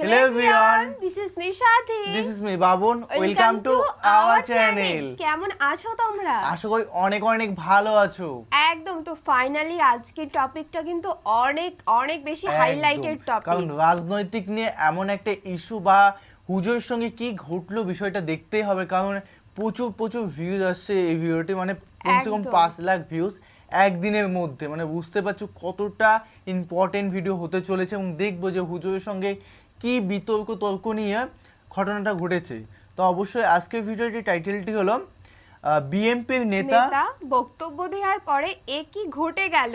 Hello everyone. This is Nishati. This is me Babun welcome to our channel কেমন আছো তোমরা? আশা করি অনেক অনেক ভালো আছো। একদম তো ফাইনালি আজকের টপিকটা কিন্তু অনেক অনেক বেশি হাইলাইটেড একদম। কারণ রাজনৈতিক নিয়ে এমন একটা ইস্যু বা হুজুরের সঙ্গে কি ঘটলো বিষয়টা দেখতেই হবে। কারণ প্রচুর প্রচুর ভিউজ আসছে এই ভিডিওটি মানে কমসে কম পাঁচ লাখ ভিউজ একদিনের মধ্যে। মানে বুঝতে পারছ কতটা ইম্পর্টেন্ট ভিডিও হতে চলেছে এবং দেখব যে হুজুরের সঙ্গে কি বিতর্ক তর্ক নিয়ে ঘটনাটা ঘটেছে। তো অবশ্যই আজকের ভিডিওটির টাইটেলটি হলো বিএনপির নেতা বক্তব্য দেওয়ার পরে এ কি ঘটে গেল?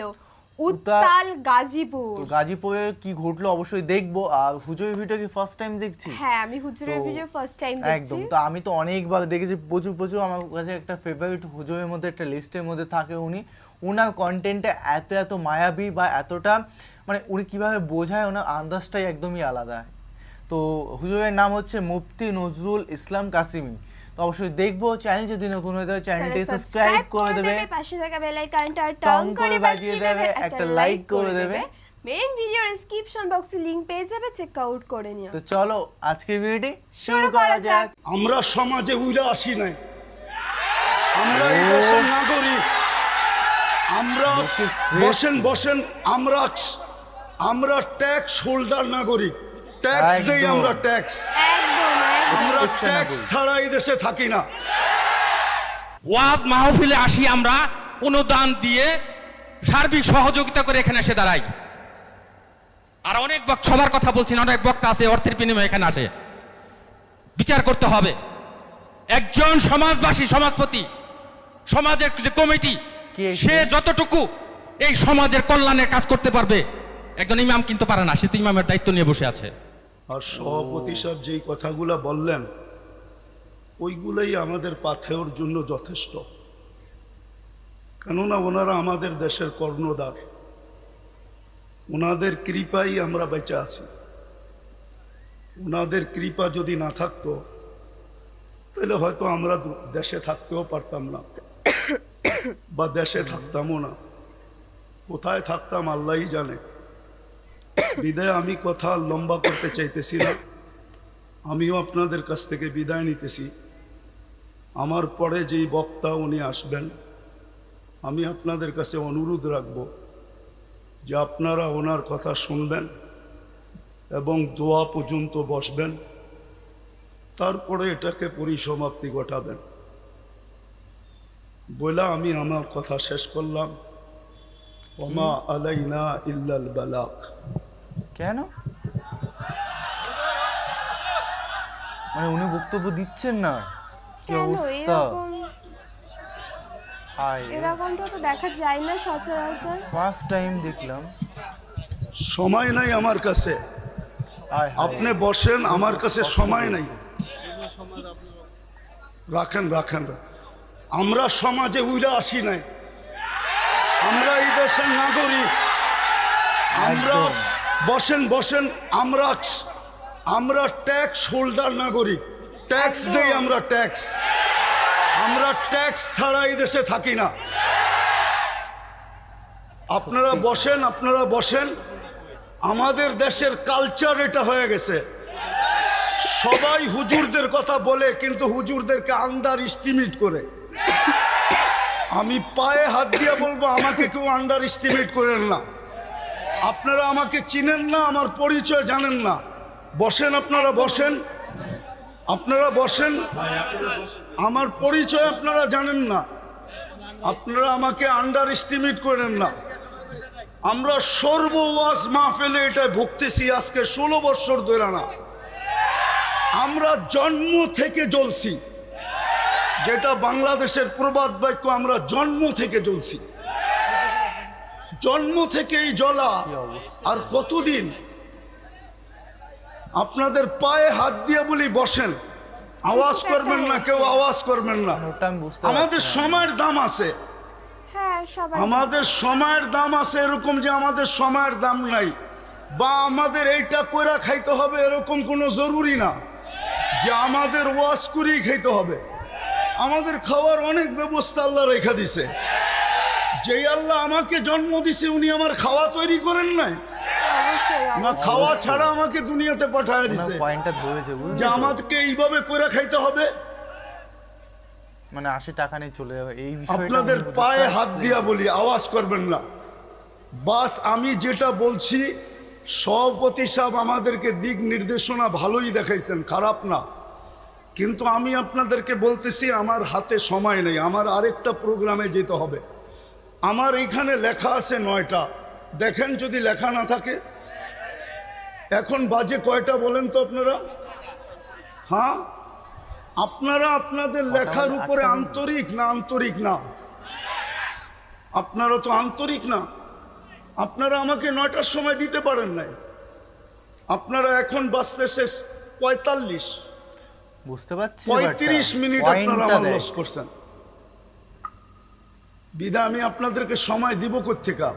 উত্তাল- উত্তাল গাজীপুর। তো গাজীপুরে কি ঘটলো অবশ্যই দেখব। আর হুজুরের ভিডিও কি ফার্স্ট টাইম দেখছি? হ্যাঁ আমি হুজুরের ভিডিও ফার্স্ট টাইম দেখছি। একদম তো আমি তো অনেকবার দেখেছি প্রচুর প্রচুর আমার কাছে একটা ফেভারিট হুজুরের মধ্যে একটা লিস্টের মধ্যে থাকে উনি। ওনার কন্টেন্টে এত এত মায়াবী বা এতটা মানে উনি কীভাবে বোঝায় ওনার আন্দাজটাই একদমই আলাদা। তো হুজুরের নাম হচ্ছে মুফতি নজরুল ইসলাম কাসিমি। তো অবশ্যই দেখব চ্যানেল যদি নতুন হয়ে থাকে চ্যানেলটি সাবস্ক্রাইব করে দেবে। পাশে থাকা বেল আইকনটা টং করে বাজিয়ে দেবে, একটা লাইক করে দেবে। মেইন ভিডিও ডেসক্রিপশন বক্সে লিংক পেয়ে যাবে চেক আউট করে নিও। তো চলো আজকের ভিডিওটি শুরু করা যাক। আমরা সমাজে উইরা আসি নাই। আমরা এই দেশের নাগরিক। আমরা বসেন বসেন আমরা আমরা ট্যাক্স হোল্ডার নাগরিক। ট্যাক্স দেই আমরা ট্যাক্স। আমরা ট্যাক্স ছাড়া এই দেশে থাকি না। ওয়াজ মাহফিলে আসি আমরা অনুদান দিয়ে সার্বিক সহযোগিতা করে এখানে এসে দাঁড়াই। আর অনেক বক সবার কথা বলছি না অনেক বক্তা আছে অর্থের বিনিময়ে এখানে আসে বিচার করতে হবে। একজন সমাজবাসী সমাজপতি সমাজের যে কমিটি সে? সে যতটুকু এই সমাজের কল্যাণের কাজ করতে পারবে একজন ইমাম কিন্তু পারে না সে তো ইমামের দায়িত্ব নিয়ে বসে আছে। আর সভাপতি সাহেব যেই কথাগুলা বললেন ওইগুলাই আমাদের পাথেওর জন্য যথেষ্ট। কেননা ওনারা আমাদের দেশের কর্ণধার। ওনাদের কৃপাই আমরা বেঁচে আছি। ওনাদের কৃপা যদি না থাকতো তাহলে হয়তো আমরা দেশে থাকতেও পারতাম না। বা দেশে থাকতামও না। কোথায় থাকতাম আল্লাহই জানে। বিদায় আমি কথা লম্বা করতে চাইতেছি না। আমিও আপনাদের কাছ থেকে বিদায় নিতেছি। আমার পরে যেই বক্তা উনি আসবেন, আমি আপনাদের কাছে অনুরোধ রাখব যে আপনারা ওনার কথা শুনবেন এবং দোয়া পর্যন্ত বসবেন। তারপরে এটাকে পরিসমাপ্তি ঘটাবেন। বলে আমি আমার কথা শেষ করলাম। ওমা আলাইনা ইল্লাল বালাক। কেন? মানে উনি বক্তব্য দিচ্ছেন না। কি অবস্থা? এরকমটা তো দেখা যায় না সচরাচর। ফার্স্ট টাইম দেখলাম। সময় নাই আমার কাছে। আপনি বসেন আমার কাছে সময় নাই। রাখেন রাখেন। আমরা সমাজে উইরা আসি নাই। আমরা এই দেশের নাগরিক। আমরা। বসেন বসেন আমরা আমরা ট্যাক্স হোল্ডার নাগরিক। ট্যাক্স। দেই আমরা ট্যাক্স আমরা ট্যাক্স ছাড়া এই দেশে থাকি না। আপনারা বসেন আপনারা বসেন। আমাদের দেশের কালচার এটা হয়ে গেছে। সবাই হুজুরদের কথা বলে কিন্তু হুজুরদেরকে আন্ডার ইস্টিমেট করে। আমি পায়ে হাত দিয়ে বলব আমাকে কেউ আন্ডার ইস্টিমেট করেন না। আপনারা আমাকে চিনেন না, আমার পরিচয় জানেন না। বসেন আপনারা বসেন। আপনারা বসেন। আমার পরিচয় আপনারা জানেন না। আপনারা আমাকে আন্ডার এস্টিমেট করেন না। আমরা সর্ব ওয়াজ মাহফিলে এটা ভুগতেছি আজকে ষোলো বৎসর ধরে না। আমরা জন্ম থেকে জ্বলছি। যেটা বাংলাদেশের প্রবাদ বাক্য, আমরা জন্ম থেকে জ্বলছি। জন্ম থেকেই জ্বলা। আর কতদিন? আপনাদের পায়ে হাত দিয়ে বলি বসেন। আওয়াজ করবেন না কেউ আওয়াজ করবেন না। আমাদের সময়ের দাম আছে। হ্যাঁ আমাদের সময়ের দাম আছে এরকম যে আমাদের সময়ের দাম নাই। বা আমাদের এইটা কইরা খাইতে হবে এরকম কোনো জরুরি না। যে আমাদের ওয়াশ করেই খাইতে হবে। আমাদের খাওয়ার অনেক ব্যবস্থা আল্লাহ রেখা দিছে। যেই আল্লাহ আমাকে জন্ম দিছে উনি আমার খাওয়া তৈরি করেন নাই। না খাওয়া ছাড়া আমাকে দুনিয়াতে পাঠায় দিছে। যে আমাকে এইভাবে করে খাইতে হবে। মানে আশি টাকা নিয়ে চলে যাবে এই আপনাদের পায়ে হাত দিয়া বলি আওয়াজ করবেন না। বাস আমি যেটা বলছি সভাপতি সাহেব আমাদেরকে দিক নির্দেশনা ভালোই দেখাইছেন খারাপ না। কিন্তু আমি আপনাদেরকে বলতেছি আমার হাতে সময় নেই আমার আরেকটা প্রোগ্রামে যেতে হবে। আমার এইখানে লেখা আছে নয়টা। দেখেন যদি লেখা না থাকে। এখন বাজে কয়টা বলেন তো আপনারা? হ্যাঁ? আপনারা আপনাদের লেখার উপরে আন্তরিক না আন্তরিক না? আপনারা তো আন্তরিক না। আপনারা আমাকে নয়টার সময় দিতে পারেন নাই। আপনারা এখন বাঁচতে শেষ পঁয়তাল্লিশ। বুঝতে পারছি পঁয়ত্রিশ মিনিট আপনারা আমার লস করছেন। বিদা আমি আপনাদেরকে সময় দিব কোথেকা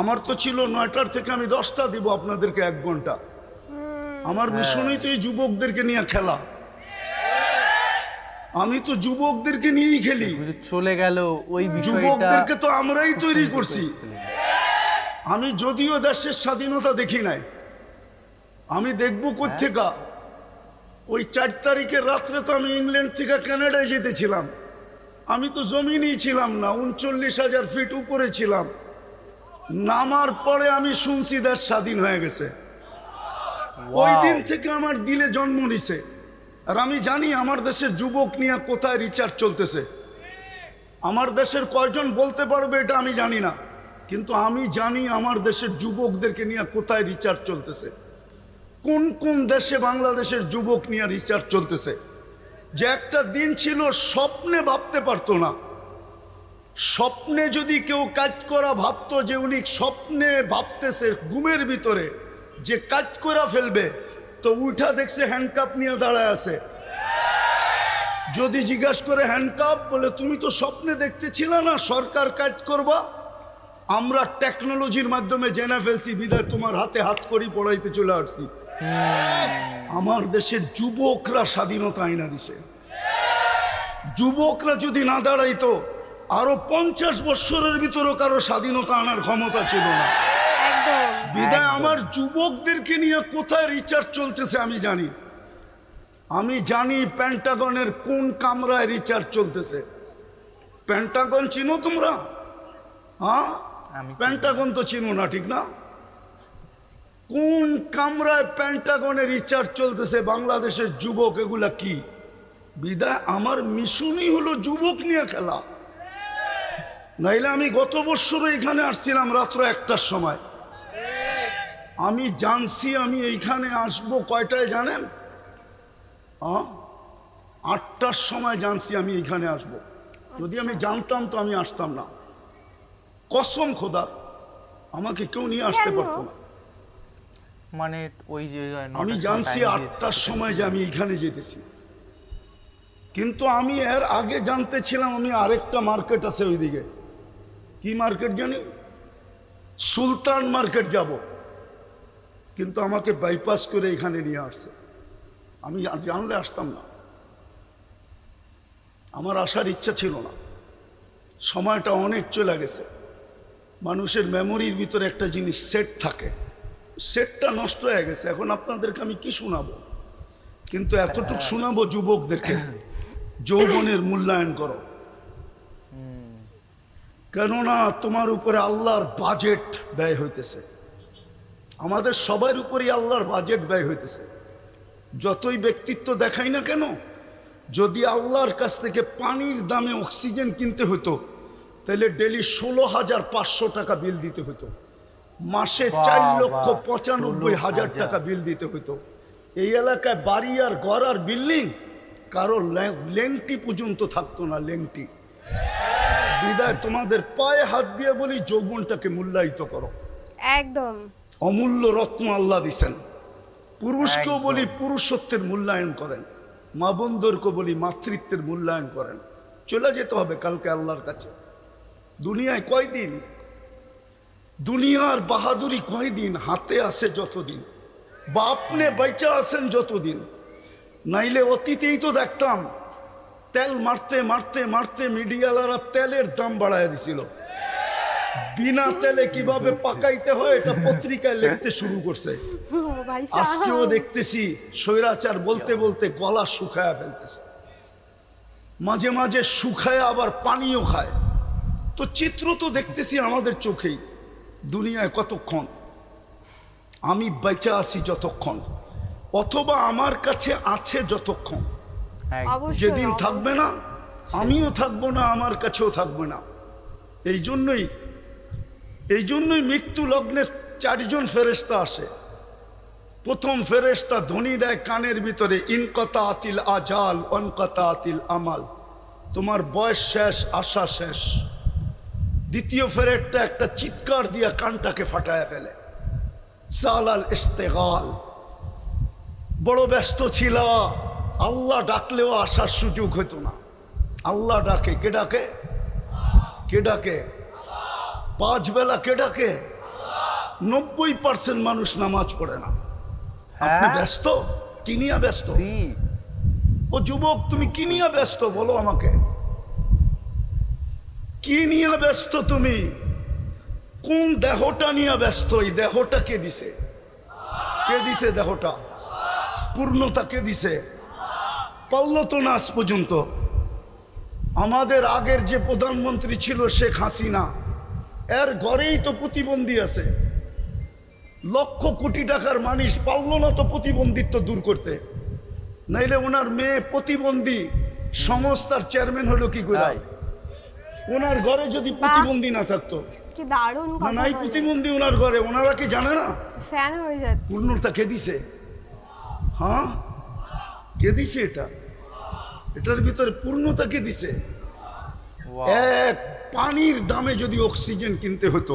আমার তো ছিল নয়টার থেকে আমি দশটা দিব আপনাদেরকে এক ঘণ্টা। আমার মিশনই তো এই যুবকদেরকে নিয়ে খেলা। আমি তো যুবকদেরকে নিয়েই খেলি। চলে গেল ওই যুবকদেরকে তো আমরাই তৈরি করছি। আমি যদিও দেশের স্বাধীনতা দেখি নাই আমি দেখব কোথেকা ওই চার তারিখের রাত্রে তো আমি ইংল্যান্ড থেকে কানাডায় যেতেছিলাম। আমি তো জমিনেই ছিলাম না উনচল্লিশ হাজার ফিট উপরে ছিলাম। নামার পরে আমি শুনছি দেশ স্বাধীন হয়ে গেছে। ওই দিন থেকে আমার দিলে জন্ম নিছে। আর আমি জানি আমার দেশের যুবক নিয়ে কোথায় রিচার্জ চলতেছে। আমার দেশের কয়জন বলতে পারবে এটা আমি জানি না। কিন্তু আমি জানি আমার দেশের যুবকদেরকে নিয়ে কোথায় রিচার্জ চলতেছে। কোন কোন দেশে বাংলাদেশের যুবক নিয়ে রিচার্জ চলতেছে? যে একটা দিন ছিল স্বপ্নে ভাবতে পারতো না। স্বপ্নে যদি কেউ কাজ করা ভাবতো যে উনি স্বপ্নে ভাবতেছে ঘুমের ভিতরে, যে কাজ করা ফেলবে, তো উঠা দেখছে হ্যান্ডকাপ নিয়ে দাঁড়ায় আছে। যদি জিজ্ঞাসা করে হ্যান্ডকাপ বলে, তুমি তো স্বপ্নে দেখতেছিল না সরকার কাজ করবা? আমরা টেকনোলজির মাধ্যমে জেনে ফেলছি, বিদায় তোমার হাতে হাত করি, পড়াইতে চলে আসছি। আমার দেশের যুবকরা স্বাধীনতা আইনা দিছে। যুবকরা যদি না দাঁড়াইতো আরও পঞ্চাশ বৎসরের ভিতরও কারও স্বাধীনতা আনার ক্ষমতা ছিল না। বিদায় আমার যুবকদেরকে নিয়ে কোথায় রিচার্জ চলতেছে আমি জানি। আমি জানি প্যান্টাগনের কোন কামরায় রিচার্জ চলতেছে। প্যান্টাগন চিনো তোমরা? হ্যাঁ? আমি প্যান্টাগন তো চিনো না ঠিক না? কোন কামরায় প্যান্টাগনে রিচার্জ চলতেছে? বাংলাদেশের যুবক এগুলা কি? বিদায় আমার মিশনই হলো যুবক নিয়ে খেলা। নাইলে আমি গত বছর এখানে আসছিলাম রাত্র একটার সময়। আমি জানছি আমি এইখানে আসব কয়টায় জানেন? আটটার সময় জানছি আমি এইখানে আসব। যদি আমি জানতাম তো আমি আসতাম না। কসম খোদার আমাকে কেউ নিয়ে আসতে? পারতো না। মানে ওই যে আমি জানছি আটটার সময় যে আমি এখানে যেতেছি। কিন্তু আমি এর আগে জানতে ছিলাম আমি আরেকটা মার্কেট আছে ওইদিকে। কি মার্কেট জানি? সুলতান মার্কেট যাব। কিন্তু আমাকে বাইপাস করে এখানে নিয়ে আসছে। আমি জানলে আসতাম না। আমার আসার ইচ্ছা ছিল না। সময়টা অনেক চলে গেছে। মানুষের মেমোরির ভিতরে একটা জিনিস সেট থাকে। সেটটা নষ্ট হয়ে গেছে, এখন আপনাদেরকে আমি কি শোনাবো? কিন্তু এতটুকু শোনাবো যুবকদেরকে, যৌবনের মূল্যায়ন করো। কেননা তোমার উপরে আল্লাহর বাজেট ব্যয় হইতেছে। আমাদের সবার উপরই আল্লাহর বাজেট ব্যয় হইতেছে। যতই ব্যক্তিত্ব দেখাই না কেন, যদি আল্লাহর কাছ থেকে পানির দামে অক্সিজেন কিনতে হতো, তাহলে ডেলি ষোলো হাজার পাঁচশো টাকা বিল দিতে হতো। মাসে চার লক্ষ পঁচানব্বই হাজার। টাকা বিল দিতে হতো এই এলাকায় বাড়ি আর ঘর আর বিল্ডিং কারও লেংটি পর্যন্ত থাকতো না লেংটি। বিদায় তোমাদের পায়ে হাত দিয়ে বলি যৌবনটাকে মূল্যায়িত করো। একদম। অমূল্য রত্ন আল্লাহ দিছেন। পুরুষকেও। বলি পুরুষত্বের মূল্যায়ন করেন। মা বন্ধুরকে বলি মাতৃত্বের মূল্যায়ন করেন। চলে যেতে হবে কালকে আল্লাহর কাছে। দুনিয়ায় কয়দিন দুনিয়ার বাহাদুরি কয়দিন? হাতে আসে যতদিন। বা আপনি বাইচা আসেন যতদিন। নাইলে অতীতেই তো দেখতাম, তেল মারতে মারতে মারতে মিডিয়ালারা তেলের দাম বাড়ায় দিছিল। বিনা তেলে কীভাবে পাকাইতে হয় এটা পত্রিকায় লিখতে শুরু করছে। আজকেও দেখতেছি স্বৈরাচার বলতে বলতে গলা শুকায়া ফেলতেছে। মাঝে মাঝে শুকায় আবার পানিও খায়। তো চিত্র তো দেখতেছি আমাদের চোখেই। দুনিয়ায় কতক্ষণ? আমি বেঁচে আছি যতক্ষণ অথবা আমার কাছে আছে যতক্ষণ। যেদিন থাকবে না আমিও থাকব না আমার কাছেও থাকবে না। এই জন্যই এই জন্যই মৃত্যু লগ্নে চারজন ফেরেস্তা আসে। প্রথম ফেরেস্তা ধ্বনি দেয় কানের ভিতরে ইনকতা আতিল আজাল অনকতা আতিল আমাল। তোমার বয়স শেষ আশা শেষ। দ্বিতীয় ফেরেটটা একটা চিৎকার দিয়া কানটাকে ফাটায় ফেলে। সালাল ইস্তেগাল বড় ব্যস্ত ছিল। আল্লাহ ডাকলেও আসার সুযোগ হতো না। আল্লাহ ডাকে কে ডাকে? কে ডাকে? পাঁচ বেলা কে ডাকে? নব্বই পার্সেন্ট মানুষ নামাজ পড়ে না। আপনি হ্যাঁ? ব্যস্ত? কিনিয়া ব্যস্ত? ও যুবক তুমি কিনিয়া ব্যস্ত? বলো আমাকে। কি নিয়ে ব্যস্ত তুমি? কোন দেহটা নিয়ে ব্যস্ত? এই দেহটা কে দিছে? কে দিছে দেহটা? পূর্ণতা কে দিছে? পারল তো না আজ পর্যন্ত। আমাদের আগের যে প্রধানমন্ত্রী ছিল শেখ হাসিনা, এর ঘরেই তো প্রতিবন্ধী আছে। লক্ষ কোটি টাকার মানুষ পারল না তো প্রতিবন্ধিত্ব দূর করতে। নাইলে ওনার মেয়ে প্রতিবন্ধী, সংস্থার চেয়ারম্যান হলো কি করে। ওনার ঘরে যদি প্রতিবন্ধী না থাকতো। কি দারুণ কথা নাই প্রতিবন্ধী ওনার ঘরে ওনারা কি জানে না? ফ্যান হয়ে যাচ্ছে। পূর্ণতা কে দিছে? হ্যাঁ? কে দিছে এটা? এটার ভিতরে পূর্ণতা কে দিছে? এক পানির দামে যদি অক্সিজেন কিনতে হতো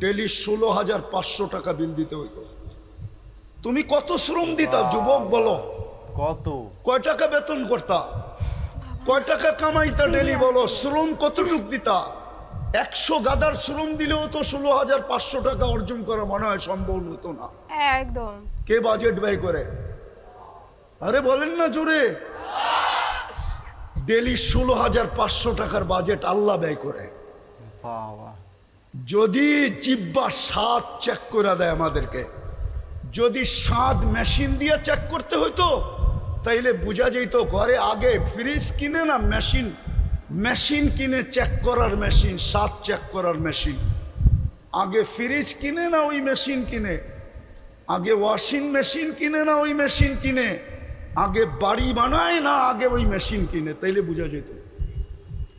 ডেলি ষোলো হাজার পাঁচশো টাকা বিল দিতে হতো তুমি কত শ্রম দিতা যুবক বলো। কত? কয় টাকা বেতন করতা? কয় টাকা কামাইতা ডেলি বলো? শ্রম কতটুক দিতা? একশো গাদার শ্রম দিলেও তো ষোলো হাজার পাঁচশো টাকা অর্জন করা মনে হয় সম্ভব হতো না। একদম। কে বাজেট ব্যয় করে? আরে বলেন না জোরে। ডেলি ষোলো হাজার পাঁচশো টাকার বাজেট আল্লাহ ব্যয় করে। যদি জিব্বা স্বাদ চেক করে দেয় আমাদেরকে। যদি স্বাদ মেশিন দিয়ে চেক করতে হইতো তাইলে বোঝা যেত ঘরে আগে ফ্রিজ কিনে না মেশিন মেশিন কিনে চেক করার মেশিন স্বাদ চেক করার মেশিন আগে ফ্রিজ কিনে না ওই মেশিন কিনে। আগে ওয়াশিং মেশিন কিনে না ওই মেশিন কিনে। আগে বাড়ি বানায় না আগে ওই মেশিন কিনে, তাইলে বোঝা যেত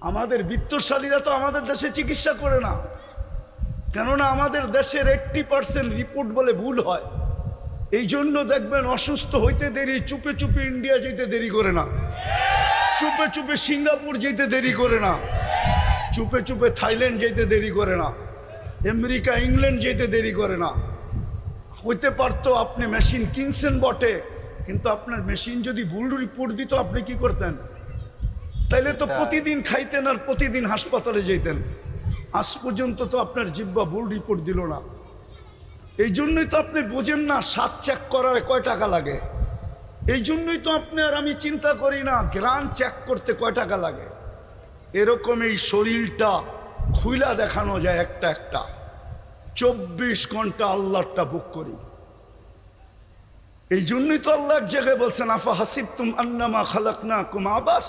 আমাদের বিত্তশালীরা তো আমাদের দেশে চিকিৎসা করে না। কেননা আমাদের দেশের এইট্টি পার্সেন্ট রিপোর্ট বলে ভুল হয়। এই জন্য দেখবেন অসুস্থ হইতে দেরি চুপে চুপে ইন্ডিয়া যেতে দেরি করে না। চুপে চুপে সিঙ্গাপুর যেতে দেরি করে না। চুপে চুপে থাইল্যান্ড যেতে দেরি করে না। আমেরিকা ইংল্যান্ড যেতে দেরি করে না। হইতে পারতো আপনি মেশিন কিনছেন বটে কিন্তু আপনার মেশিন যদি ভুল রিপোর্ট দিত আপনি কি করতেন? তাইলে তো প্রতিদিন খাইতেন আর প্রতিদিন হাসপাতালে যেতেন আজ পর্যন্ত তো আপনার জিব্বা ভুল রিপোর্ট দিল না। এই জন্যই তো আপনি বোঝেন না, সাত চেক করার কয় টাকা লাগে। এই জন্যই তো আপনি আর আমি চিন্তা করি না গ্রান চেক করতে কয় টাকা লাগে। এরকম এই শরীরটা খুইলা দেখানো যায় একটা একটা। চব্বিশ ঘণ্টা আল্লাহটা বুক করি। এই জন্যই তো আল্লাহ এক জায়গায় বলছেন, আফা হাসিব তুম আন্নামা খালাক না কুম আবাস?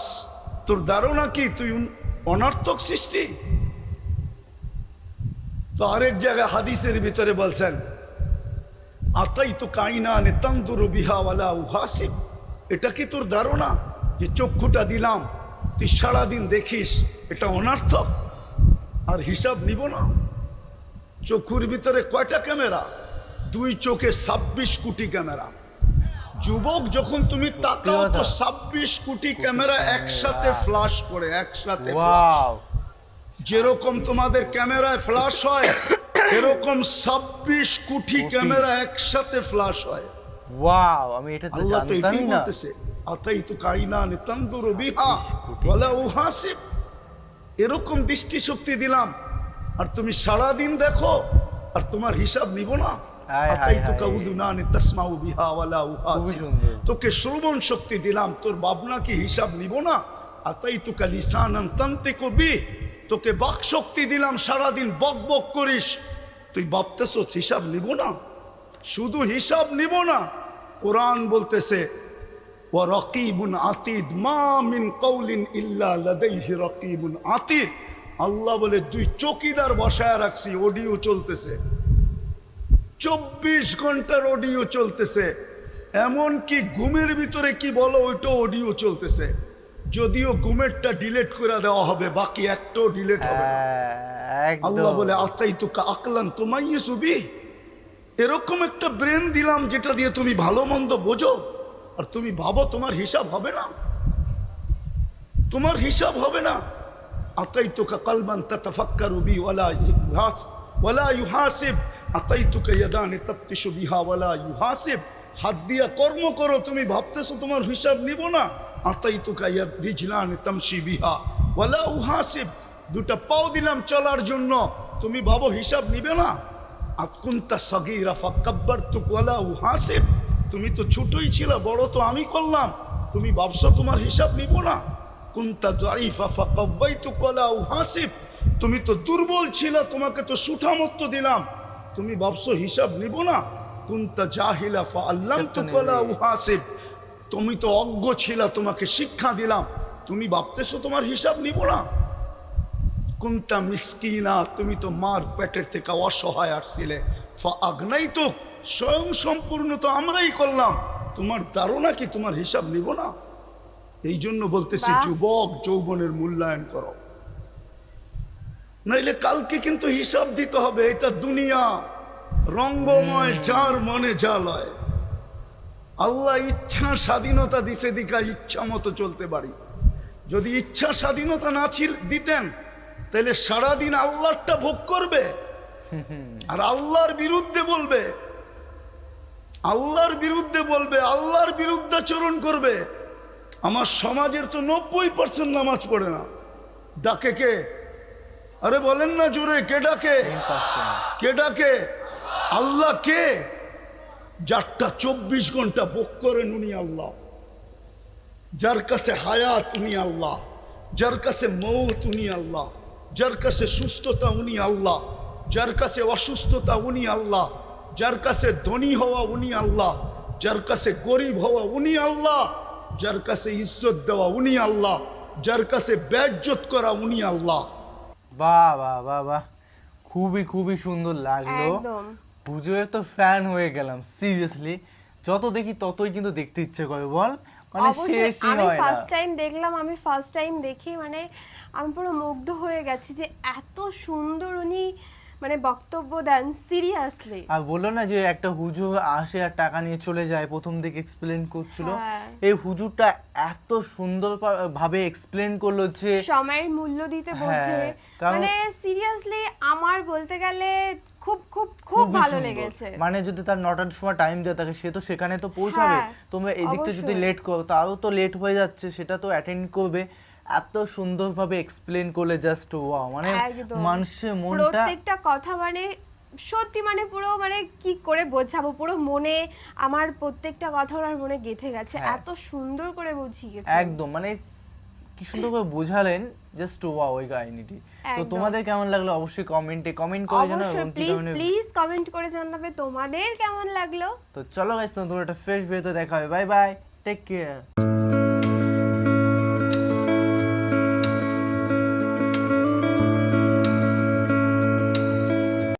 তোর ধারণা কি? তুই অনর্থক সৃষ্টি? তো আরেক জায়গায় হাদিসের ভিতরে বলছেন আতাই তো কাইনা নে তন্দুর বিহাওয়ালা উহাসিব। এটা কি তোর ধারণা যে চক্ষুটা দিলাম তুই সারাদিন দেখিস এটা অনর্থক? আর হিসাব নিব না। চক্ষুর ভিতরে কয়টা ক্যামেরা? দুই চোখে ছাব্বিশ কোটি ক্যামেরা। যুবক যখন তুমি তাকাও তো কথা। ছাব্বিশ কোটি ক্যামেরা একসাথে ফ্লাশ করে একসাথে যেরকম তোমাদের ক্যামেরায় ফ্লাশ হয় এরকম ছাব্বিশ কোটি ক্যামেরা একসাথে ফ্লাশ হয়। ওয়াও আমি এটা তো জানতামই না। তন্দুর বিহা উহাসিব। এরকম দৃষ্টিশক্তি দিলাম আর তুমি সারা দিন দেখো আর তোমার হিসাব নিব না। তোকে শ্রবণ শক্তি দিলাম তোর ভাবনা কি হিসাব নিব না? আতাই তো কালিসানান তন্তে কবি তোকে বাক শক্তি দিলাম সারাদিন বক বক করিস। তুই ভাবতেছ হিসাব নিব না? শুধু হিসাব নিব না, কোরআন বলতেছে ও রকিবুন আতিদ, মা মিন কৌলিন ইল্লা লাদাইহি রকিবুন আতিদ। আল্লাহ বলে, দুই চকিদার বসায় রাখছি, অডিও চলতেছে। চব্বিশ ঘণ্টার অডিও চলতেছে। এমন কি ঘুমের ভিতরে কি বলো ওইটা অডিও চলতেছে। যদিও ঘুমেরটা ডিলেট করে দেওয়া হবে বাকি একটাও ডিলেট হবে। হ্যাঁ, আল্লাহ বলে আতাই তোকে আকলান তোমাই সুবি এরকম একটা ব্রেন দিলাম যেটা দিয়ে তুমি ভালো মন্দ বোঝো আর তুমি ভাবো তোমার হিসাব হবে না। তোমার হিসাব হবে না। আতাই তোকে কালবান তাতাফাক্কার বি ওয়ালা ইহাস ওয়ালা ইউহাসিব। আতাই তোকে ইয়াদানি তাপ্তিশু বিহা ওয়ালা ইউহাসিব। হাত দিয়া কর্ম করো তুমি ভাবতেছো তোমার হিসাব নিব না। আতাই তোকে ইয়াদ রিজলান তামশি বিহা। ওয়ালা উহাসিব। দুটা পাও দিলাম চলার জন্য। তুমি ভাবো হিসাব নিবে না। আতকুন্তা সগিরা ফাক্কাব্বার তুক ওয়ালা উহাসিব। তুমি তো ছোটই ছিল, বড় তো আমি করলাম। তুমি ভাবছ তোমার হিসাব নিব না। কুন্তা জাইফা ফাকাওয়াইতুক ওয়ালা উহাসিব। তুমি তো দুর্বল ছিল, তোমাকে তো সুঠামত্ত দিলাম। তুমি ভাবছ হিসাব নিব না। কুন্তা জাহিলা ফা আল্লামতুক ওয়ালা উহাসিব। তুমি তো অজ্ঞ ছিল তোমাকে শিক্ষা দিলাম। তুমি ভাবতেছো তোমার হিসাব নিব না। কোনটা কুন্তা মিসকিনা তুমি তো মার পেটের থেকে অসহায় আসছিলে। আগ্নাই তো স্বয়ং সম্পূর্ণ তো আমরাই করলাম। তোমার ধারণা কি তোমার হিসাব নিব না? এই জন্য বলতেছি। যুবক যৌবনের মূল্যায়ন করো। নাইলে কালকে কিন্তু হিসাব দিতে হবে এটা দুনিয়া। রঙ্গময় যার মনে যা লয়। আল্লাহ ইচ্ছা স্বাধীনতা দিছে দিকা ইচ্ছা মতো চলতে পারি। যদি ইচ্ছা স্বাধীনতা না ছিল দিতেন। তাহলে সারাদিন আল্লাহরটা ভোগ করবে। আর আল্লাহর বিরুদ্ধে বলবে। আল্লাহর বিরুদ্ধে বলবে আল্লাহর বিরুদ্ধাচরণ করবে। আমার সমাজের তো নব্বই পার্সেন্ট নামাজ পড়ে না। ডাকে কে? আরে বলেন না জোরে কে ডাকে? কে ডাকে? আল্লাহ কে? যারটা চব্বিশ ঘণ্টা ভোগ করেন উনি আল্লাহ। যার কাছে হায়াত উনি আল্লাহ। যার কাছে মৌত উনি আল্লাহ। যার কাছে সুস্থতা উনি আল্লাহ। যার কাছে অসুস্থতা উনি আল্লাহ। যার কাছে ধনী হওয়া উনি আল্লাহ। যার কাছে গরিব হওয়া উনি আল্লাহ। যার কাছে ইজ্জত দেওয়া উনি আল্লাহ। যার কাছে ব্যাজ্জত করা উনি আল্লাহ। বাহ বাহ বাহ বাহ। খুবই খুবই সুন্দর লাগল। পুজোয় তো ফ্যান হয়ে গেলাম সিরিয়াসলি যত দেখি ততই কিন্তু দেখতে ইচ্ছে করে বল? মানে শেষই হয় না। আমি ফার্স্ট টাইম দেখলাম আমি ফার্স্ট টাইম দেখি মানে আমি পুরো মুগ্ধ হয়ে গেছি যে এত সুন্দর উনি মানে বক্তব্য দেন সিরিয়াসলি আর বলল না যে একটা হুজুর আসে আর টাকা নিয়ে চলে যায় প্রথম দিকে এক্সপ্লেন করছিল। হ্যাঁ। এই হুজুরটা এত সুন্দর ভাবে এক্সপ্লেন করল যে সময়ের মূল্য দিতে হ্যাঁ, কারণ- মানে সিরিয়াসলি আমার বলতে গেলে খুব খুব খুব ভালো লেগেছে। মানে যদি তার নটার সময় টাইম দেওয়া থাকে সে তো সেখানে তো পৌঁছাবে। হ্যাঁ, তোমরা এদিকটা যদি লেট করো তারও তো লেট হয়ে যাচ্ছে সেটা তো অ্যাটেন্ড করবে। এত সুন্দরভাবে এক্সপ্লেন করলে জাস্ট ওয়াও মানে মানুষের মনটা প্রত্যেকটা কথা মানে সত্যি মানে পুরো মানে কি করে বোঝাবো? পুরো মনে আমার প্রত্যেকটা কথা ওনার মনে গেঁথে গেছে। হ্যাঁ। এত সুন্দর করে বুঝিয়ে গেছে। একদম মানে কি সুন্দর করে বোঝালেন জাস্ট ওয়াও ওই কাহিনীটি। তো তোমাদের কেমন লাগল? অবশ্যই কমেন্টে কমেন্ট করে এবং প্লিজ প্লিজ কমেন্ট করে জানাবে তোমাদের কেমন লাগল? তো চলো গাইস নতুন একটা ফ্রেশ ভিডিওতে দেখা হবে। Bye bye take care